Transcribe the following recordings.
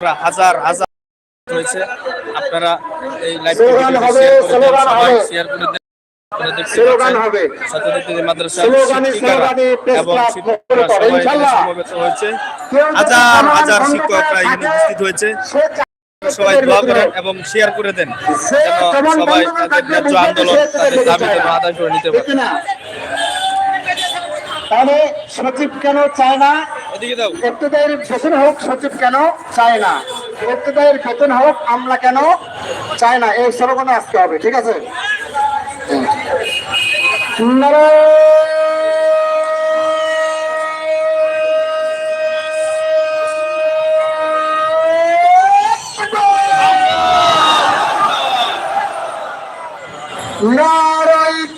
হাজার হাজার হয়েছে। আপনারা এই লাইভ। শেয়ার করে দেন সবাই এখানে ইনশাল্লাহ। সমবেত হয়েছে। কেউ যদি হাজার হাজার শিক্ষকরা এখানে উপস্থিত হয়েছে। সবাই দোয়া করেন এবং শেয়ার করে দেন যেন সবাই তাদের ন্যায্য আন্দোলন তাদের তাদের দাবি যেন আদায় করে নিতে পারে। তাহলে সচিব কেন চায় না? সচিব কেন? না। কেন? না। এই আসতে হবে ঠিক আছে?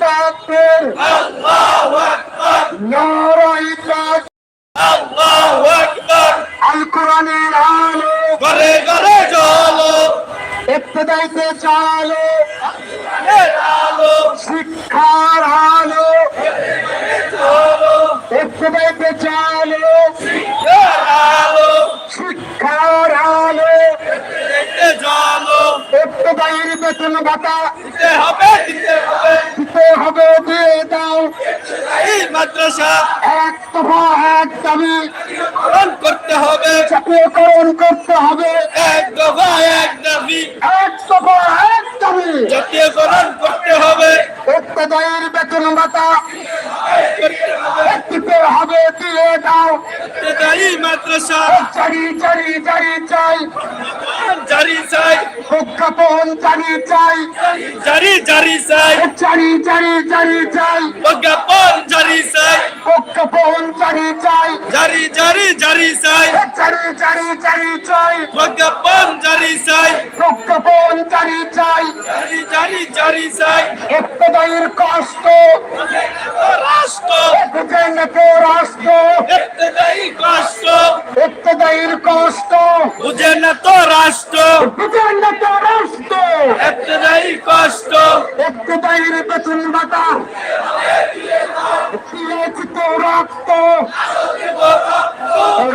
তাকবীর নারাই তাকবীর আল্লাহু আকবার আল কোরআনের আলো ঘরে ঘরে চলো ইবতদাইতে চালো। শিক্ষার আলো। ইবতদাইতে চালো। শিক্ষার আলো। দেখতে বেতন ভাতা। দিতে হবে দিতে হবে দিয়ে দাও। মাদ্রাসা এক জাতীয়করণ করতে হবে। এক দফা এক দাবি। এক দফা এক দাবি। জাতীয়করণ করতে হবে। ইবতদাইয়ের বেতন ভাতা। করতে হবে দিতে হবে দিয়ে দাও। এই মাদ্রাসা জারি জারি জারি চাই জারি চাই প্রজ্ঞাপন জারি চাই জারি জারি চাই জারি জারি জারি চাই প্রজ্ঞাপন জারি চাই প্রজ্ঞাপন জারি চাই জারি জারি জারি চাই জারি জারি জারি চাই প্রজ্ঞাপন জারি চাই প্রজ্ঞাপন জারি চাই জারি জারি জারি চাই ইবতদায়ীর কষ্ট রাষ্ট্র তো রাষ্ট্র এত্তেদায়ী কষ্ট ইবতদায়ীর কষ্ট। বুঝে না তো রাষ্ট্র বুঝেন না তো রাষ্ট্র এত্তেদায়ী কষ্ট। ইবতদায়ীর বেতন ভাতা। দিয়েছি তো রক্ত।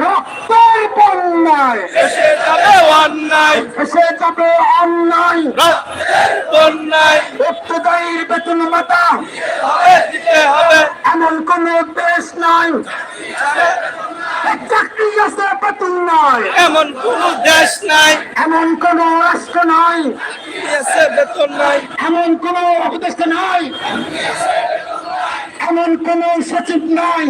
রক্তের বন্যায়। এসে যাবে অন্যায়। এসে যাবে অন্যায়। রক্তের বন্যায়। ইবতদায়ীর বেতন ভাতা। হবে দিতে হবে। এমন কোন দেশ নাই। আছে নয়। এমন কোন দেশ নাই। এমন কোন রাষ্ট্র নাই বেতন নাই। এমন কোন উপদেষ্টা নাই এমন কোন সচিব নাই